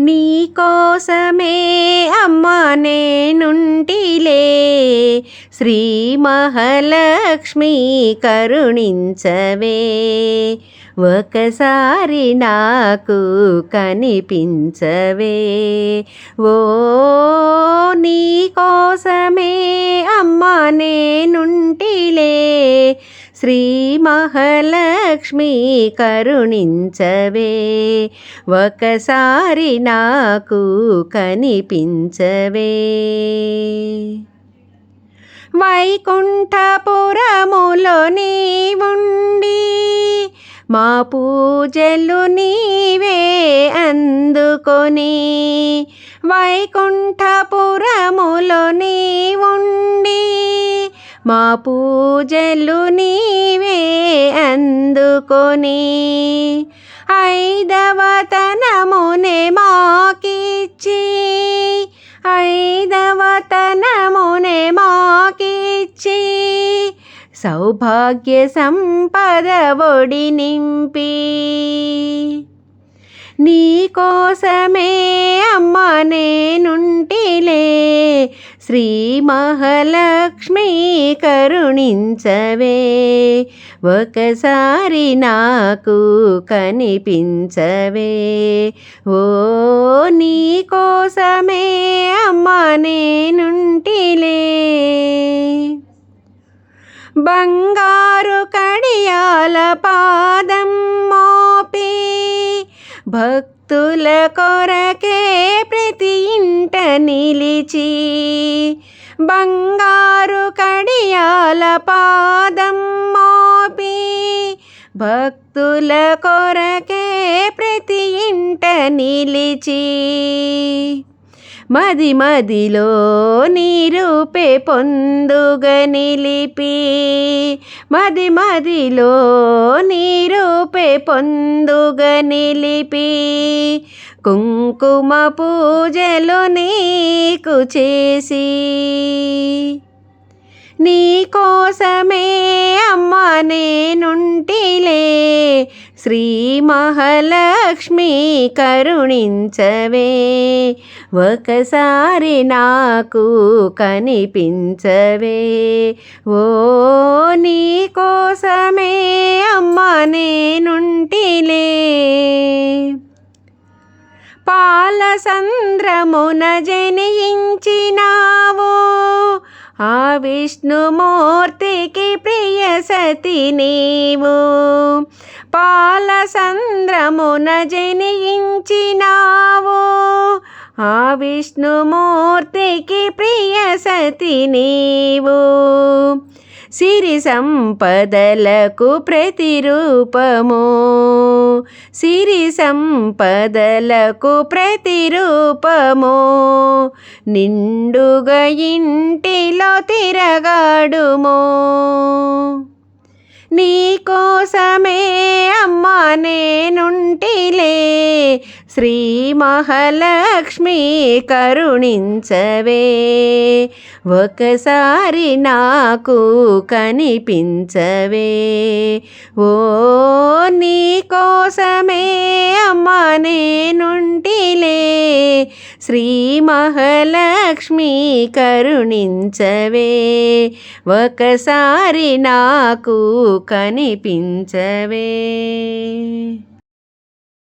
నీకోసమే అమ్మ నేనుంటిలే. శ్రీ మహాలక్ష్మి కరుణించవే. ఒకసారి నాకు కనిపించవే. ఓ నీకోసమే అమ్మ నేనుంటిలే. శ్రీ మహాలక్ష్మి కరుణించవే. ఒకసారి నాకు కనిపించవే. వైకుంఠపురములో నీవుండి మా పూజలు నీవే అందుకొని వైకుంఠపురములో నీవుండి మా పూజలు నీవే అందుకొని ఐదవతనమునే మాకిచ్చి ఐదవతనమునే మాకిచ్చి సౌభాగ్య సంపద ఒడి నింపి. నీ కోసమే అమ్మ నేనుంటిలే శ్రీ మహాలక్ష్మీ కరుణించవే. ఒకసారి నాకు కనిపించవే. ఓ నీకోసమే అమ్మా నేనుంటిలే. బంగారు కడియాల పాదం మోపి భక్తుల కొరకే ప్రతి ఇంట నిలిచి బంగారు కడి పాదం మోపి భక్తుల కొరకే ప్రతి ఇంట నిలిచి మది మదిలో నీరూపే పొందుగ నిలిపి మది మదిలో నీరూపే పొందుగ నిలిపి కుంకుమ పూజలు నీకు చేసి. నీకోసమే అమ్మ నేనుంటిలే. శ్రీ మహాలక్ష్మి కరుణించవే. ఒకసారి నాకు కనిపించవే. ఓ నీకోసమే అమ్మ నేనుంటిలే. పాల సంద్రమున జనించినావు ఆ విష్ణుమూర్తికి ప్రియ సతి నీవు. పాల సంద్రమున జనించినావు. ఆ విష్ణుమూర్తికి ప్రియ సతి నీవు. సిరి సంపదలకు ప్రతిరూపము. సిరి సంపదలకు ప్రతిరూపము. నిండుగా ఇంటిలో తిరగాడుము. నీకోసమే అమ్మా నేనుంటిలే. శ్రీ మహాలక్ష్మి కరుణించవే. ఒకసారి నాకు కనిపించవే. ఓ నీకోసమే అమ్మా నే శ్రీ మహాలక్ష్మి కరుణించవే. ఒకసారి నాకు కనిపించవే.